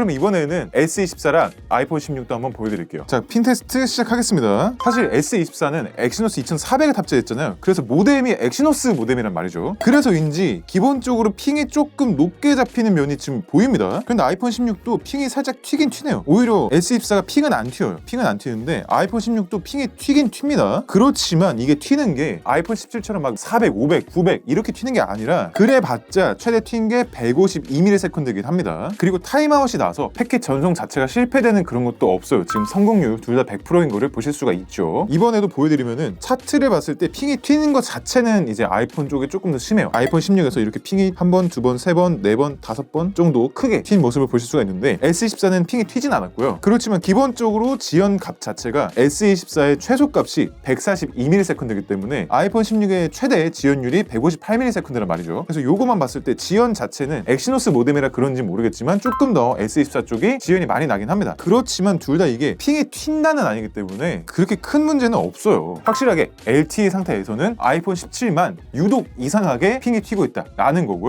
그럼 이번에는 S24랑 아이폰 16도 한번 보여드릴게요. 자, 핀 테스트 시작하겠습니다. 사실 S24는 엑시노스 2400을 탑재했잖아요. 그래서 모뎀이 엑시노스 모뎀이란 말이죠. 그래서인지 기본적으로 핑이 조금 높게 잡히는 면이 지금 보입니다. 그런데 아이폰 16도 핑이 살짝 튀긴 튀네요. 오히려 S24가 핑은 안 튀어요. 핑은 안 튀는데 아이폰 16도 핑이 튀긴 튑니다. 그렇지만 이게 튀는 게 아이폰 17처럼 막 400, 500, 900 이렇게 튀는 게 아니라 그래봤자 최대 튄 게 152ms이긴 합니다. 그리고 타임아웃이 나서 패킷 전송 자체가 실패되는 그런 것도 없어요. 지금 성공률 둘 다 100%인 거를 보실 수가 있죠. 이번에도 보여드리면은 차트를 봤을 때 핑이 튀는 것 자체는 이제 아이폰 쪽에 조금 더 심해요. 아이폰 16에서 이렇게 핑이 한 번, 두 번, 세 번, 네 번, 다섯 번 정도 크게 튄 모습을 보실 수가 있는데 S24는 핑이 튀진 않았고요. 그렇지만 기본적으로 지연 값 자체가 S24의 최소값이 142ms이기 때문에 아이폰 16의 최대 지연율이 158ms란 말이죠. 그래서 요거만 봤을 때 지연 자체는 엑시노스 모뎀이라 그런지 모르겠지만 조금 더 S24 쪽이 지연이 많이 나긴 합니다. 그렇지만 둘 다 이게 핑이 튄다는 아니기 때문에 그렇게 큰 문제는 없어요. 확실하게 LTE 상태에서는 아이폰 17만 유독 이상하게 핑이 튀고 있다라는 거고요.